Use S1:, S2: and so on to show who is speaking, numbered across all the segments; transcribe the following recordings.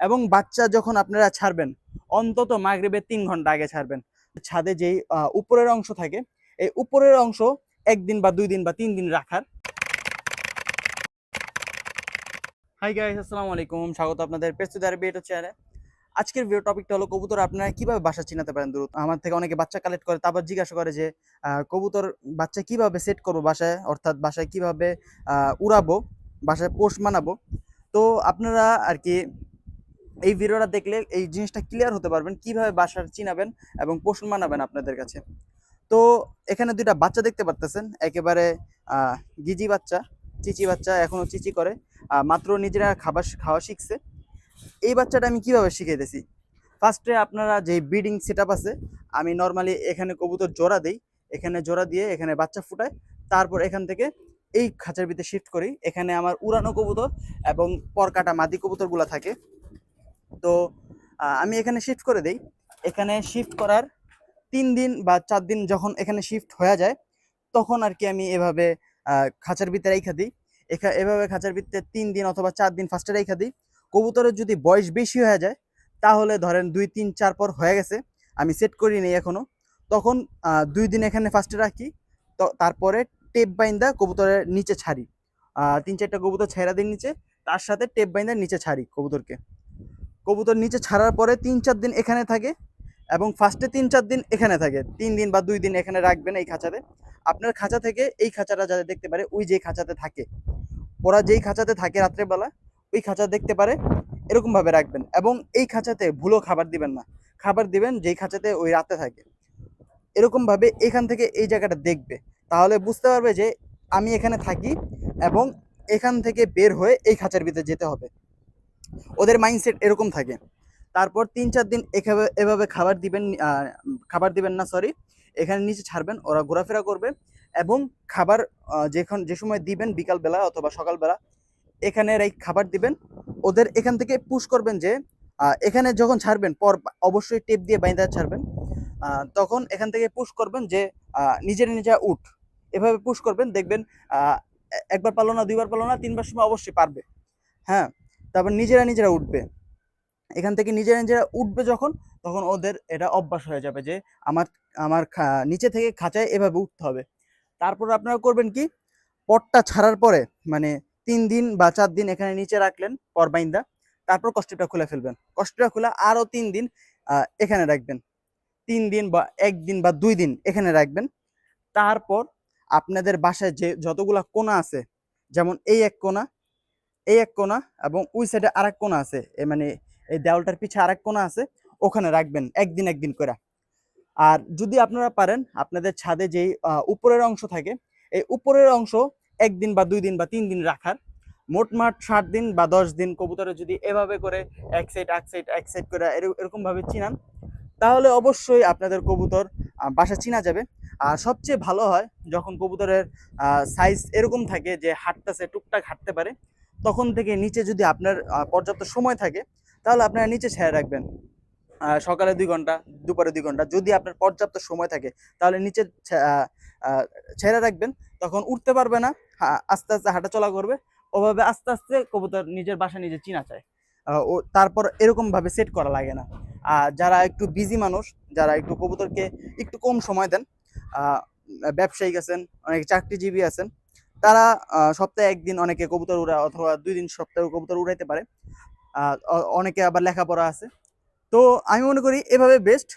S1: এবং বাচ্চা যখন আপনারা ছাড়বেন, অন্তত মাগরিবের তিন ঘণ্টা আগে ছাড়বেন। ছাদে যেই উপরের অংশ থাকে, এই উপরের অংশ একদিন বা দুই দিন বা তিন দিন রাখার। হাই গাইস আসসালামু আলাইকুম। স্বাগত আপনাদের পেস্তুদার বিয়েটো চেয়ারে আজকের ভিডিও টপিকটা হলো কবুতর আপনারা কীভাবে বাসা চিনাতে পারেন দ্রুত? আমার থেকে অনেকে বাচ্চা কালেক্ট করে, তারপর জিজ্ঞাসা করে যে কবুতর বাচ্চা কীভাবে সেট করব বাসায়? অর্থাৎ বাসায় কীভাবে উড়াবো? বাসায় পোষ মানাবো? তো আপনারা আর কি এই ভিডিওটা দেখলে এই জিনিসটা ক্লিয়ার হতে পারবেন কীভাবে বাসার চিনাবেন এবং পোষণ মানাবেন আপনাদের কাছে। তো এখানে দুইটা বাচ্চা দেখতে পারতেছেন, একেবারে গিজি বাচ্চা, চিচি বাচ্চা এখনও চিচি করে মাত্র নিজেরা খাবার খাওয়া শিখছে। এই বাচ্চাটা আমি কীভাবে শিখাইতেছি? ফার্স্টে আপনারা যে ব্রিডিং সেট আছে, আমি নর্মালি এখানে কবুতর জোড়া দিই, এখানে জোড়া দিয়ে এখানে বাচ্চা ফুটাই, তারপর এখান থেকে এই খাঁচার ভিতরে শিফট করি। এখানে আমার উড়ানো কবুতর এবং পরকাটা মাদি কবুতরগুলো থাকে। তো আমি এখানে শিফট করে দেই। এখানে শিফট করার তিন দিন বা চার দিন যখন এখানে শিফট হয়ে যায়, তখন আর কি আমি এভাবে খাঁচার ভিতরে রেখা দিই। এখা, এভাবে খাঁচার ভিতরে তিন দিন অথবা চার দিন ফার্স্টে রেখা দিই। কবুতরের যদি বয়স বেশি হয়ে যায়, তাহলে ধরেন দুই, তিন, চার পর হয়ে গেছে, আমি সেট করি নি এখনও, তখন দুই দিন এখানে ফার্স্টে রাখি, তো, তারপরে টেপ বাইন্দা কবুতরের নিচে ছাড়ি। তিন, চারটা কবুতর ছেড়া দিন নিচে, তার সাথে টেপ বাইন্দা নিচে ছাড়ি কবুতরকে। কবুতর নিচে ছাড়ার পরে তিন চার দিন এখানে থাকে এবং ফার্স্টে তিন চার দিন এখানে থাকে। তিন দিন বা দুই দিন এখানে রাখবেন এই খাঁচাতে। আপনার খাঁচা থেকে এই খাঁচাটা যাতে দেখতে পারে, ওই যে খাঁচাতে থাকে। ওরা যেই খাঁচাতে থাকে রাত্রেবেলা, ওই খাঁচা দেখতে পারে এরকম ভাবে রাখবেন। এবং এই খাঁচাতে ভুলো খাবার দিবেন না। খাবার দিবেন যেই খাঁচাতে ওই রাতে থাকে। এরকম ভাবে এখান থেকে এই জায়গাটা দেখবে। তাহলে বুঝতে পারবে যে আমি এখানে থাকি এবং এখান থেকে বের হয়ে এই খাঁচার ভিতরে যেতে হবে। ওদের মাইন্ডসেট এরকম থাকে। তারপর তিন চার দিন এভাবে এভাবে খাবার দিবেন খাবার দিবেন না সরি এখানে নিচে ছাড়বেন, ওরা ঘোরাফেরা করবে এবং খাবার যখন, যে সময় দিবেন, বিকালবেলা অথবা সকালবেলা, এখানে এই খাবার দিবেন। ওদের এখান থেকে পুশ করবেন যে এখানে যখন ছাড়বেন, পর অবশ্যই টেপ দিয়ে বাইন্দা ছাড়বেন তখন এখান থেকে পুশ করবেন যে নিজের নিজে উঠ। এভাবে পুশ করবেন, দেখবেন একবার পারল না, দুইবার পারল না, তিনবার সময় অবশ্যই পারবে। হ্যাঁ তারপর নিজেরা নিজেরা উঠবে। এখান থেকে নিজেরা নিজেরা উঠবে যখন, তখন ওদের এটা অভ্যাস হয়ে যাবে যে, আমার আমার নিচে থেকে খাঁচায় এভাবে উঠতে হবে। তারপর আপনারা করবেন কি? পটটা ছাড়ার পরে মানে তিন দিন বা চার দিন এখানে নিচে রাখলেন পর বাইন্দা তারপর কষ্টটা খুলে ফেলবেন। কষ্টটা খুলে আরও তিন দিন এখানে রাখবেন। তিন দিন বা একদিন বা দুই দিন এখানে রাখবেন। তারপর আপনাদের বাসায় যে, যতগুলা কোনা আছে, যেমন এই এক কোণা এই এক কোনা এবং ওই সাইডে আর এক কোনা আছে। মানে এই দেওয়ালটার পিছে আরেক কোনা আছে, ওখানে রাখবেন একদিন একদিন করে। আর যদি আপনারা পারেন, আপনাদের ছাদে যেই উপরের অংশ থাকে, এই উপরের অংশ একদিন বা দুই দিন বা তিন দিন রাখার। মোটমাট ষাট দিন বা দশ দিন, কবুতরে যদি এভাবে করে এক সাইড এক সাইড এক সাইড করে এর- এরকম ভাবে চিনান, তাহলে অবশ্যই আপনাদের কবুতর বাসা চিনা যাবে। আর সবচেয়ে ভালো হয় যখন কবুতরের সাইজ এরকম থাকে যে হাঁটতেছে টুকটাক হাঁটতে পারে তখন থেকে নিচে যদি আপনার পর্যাপ্ত সময় থাকে, তাহলে আপনারা নিচে ছেড়ে রাখবেন। সকালে দুই ঘণ্টা, দুপুরে দুই ঘণ্টা। যদি আপনার পর্যাপ্ত সময় থাকে, তাহলে নিচে ছেড়ে রাখবেন। তখন উঠতে পারবে না আস্তে আস্তে হাঁটাচলা করবে। ওভাবে আস্তে আস্তে কবুতর নিজের বাসা নিজে চিনা চায় ও তারপর এরকমভাবে সেট করা লাগে না। আর যারা একটু বিজি মানুষ, যারা একটু কবুতরকে একটু কম সময় দেন ব্যবসায়িক আছেন, অনেক চাকরিজীবী আছেন তারা সপ্তাহে একদিন অনেকে কবুতর উড়ায় অথবা দুই দিন সপ্তাহে কবুতর উড়াইতে পারে। অনেকে আবার লেখাপড়া আছে। তো আমি মনে করি এভাবে বেস্ট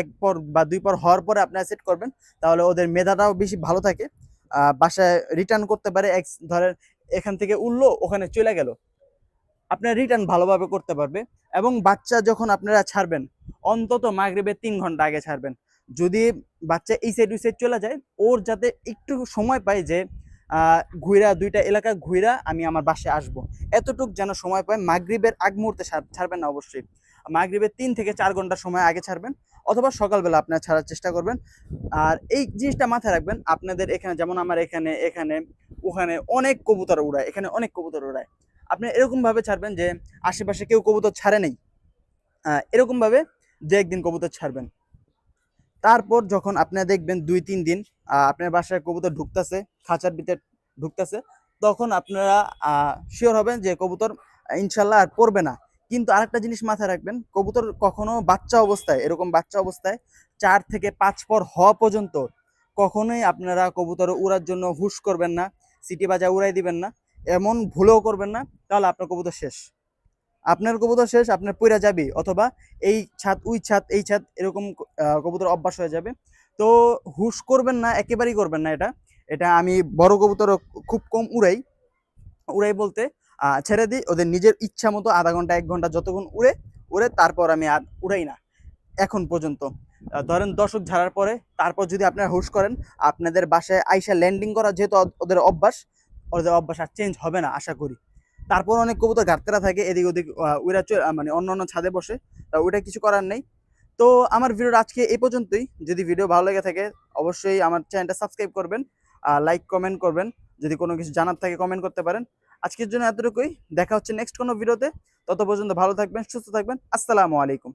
S1: এক পর বা দুই পর হওয়ার পরে আপনারা সেট করবেন, তাহলে ওদের মেধাটাও বেশি ভালো থাকে। বাসায় রিটার্ন করতে পারে, এক, ধরেন এখান থেকে উঠল ওখানে চলে গেল। আপনার রিটার্ন ভালোভাবে করতে পারবে এবং বাচ্চা যখন আপনারা ছাড়বেন, অন্তত মাগরিবের তিন ঘণ্টা আগে ছাড়বেন। যদি বাচ্চা এই সাইড ওই সাইড চলে যায়, ওর যাতে একটু সময় পায় যে ঘুইরা দুইটা এলাকা ঘুইরা আমি আমার বাসায় আসব। এতটুক যেন সময় পায় মাগরিবের আগ মুহূর্তে ছাড়- ছাড়বেন না অবশ্যই। মাগরিবের তিন থেকে চার ঘণ্টা সময় আগে ছাড়বেন অথবা সকালবেলা আপনারা ছাড়ার চেষ্টা করবেন। আর এই জিনিসটা মাথায় রাখবেন আপনাদের এখানে যেমন আমার এখানে এখানে ওখানে অনেক কবুতর উড়ায় এখানে অনেক কবুতর উড়ায়। আপনি এরকমভাবে ছাড়বেন যে আশেপাশে কেউ কবুতর ছাড়ে নেই। আহ, এরকম যে একদিন কবুতর ছাড়বেন। তারপর যখন আপনারা দেখবেন দুই তিন দিন আপনার বাসায় কবুতর ঢুকতেছে, খাঁচার ভিতরে ঢুকতেছে, তখন আপনারা শিওর হবেন যে কবুতর ইনশাল্লাহ আর পড়বে না। কিন্তু আরেকটা জিনিস মাথায় রাখবেন, কবুতর কখনো বাচ্চা অবস্থায়, এরকম বাচ্চা অবস্থায় চার থেকে পাঁচ পর হওয়া পর্যন্ত কখনোই আপনারা কবুতর উড়ার জন্য হুশ করবেন না, সিটি বাজা উড়াই দিবেন না, এমন ভুলেও করবেন না, তাহলে আপনার কবুতর শেষ। আপনার কবুতর শেষ, আপনার পইরা যাবে, অথবা এই ছাদ উই ছাদ, এই ছাদ, এরকম কবুতর অভ্যাস হয়ে যাবে। তো হুশ করবেন না, একেবারেই করবেন না এটা। এটা আমি বড় কবুতর খুব কম উড়াই। উড়াই বলতে ছেড়ে দিই, ওদের নিজের ইচ্ছা মতো আধা ঘণ্টা, এক ঘণ্টা যতক্ষণ উড়ে উড়ে তারপর আমি আর উড়াই না, এখন পর্যন্ত। ধরেন দশক ঝাড়ার পরে, তারপর যদি আপনারা হুশ করেন, আপনাদের বাসায় আইসা ল্যান্ডিং করা যেহেতু ওদের অভ্যাস ওদের অভ্যাস আর চেঞ্জ হবে না, আশা করি। তারপর অনেক কবুতর ঘাটতেরা থাকে, এদিক ওদিক চ- মানে অন্য অন্য ছাদে বসে, তা ওইটা কিছু করার নেই। তো আমার ভিডিওটা আজকে এই পর্যন্তই। যদি ভিডিও ভালো লেগে থাকে, অবশ্যই আমার চ্যানেলটা সাবস্ক্রাইব করবেন লাইক কমেন্ট করবেন। যদি কোনো কিছু জানার থাকে কমেন্ট করতে পারেন। আজকের জন্য এতটুকুই। দেখা হচ্ছে নেক্সট কোনো ভিডিওতে তত পর্যন্ত ভালো থাকবেন, সুস্থ থাকবেন। আসসালামু আলাইকুম।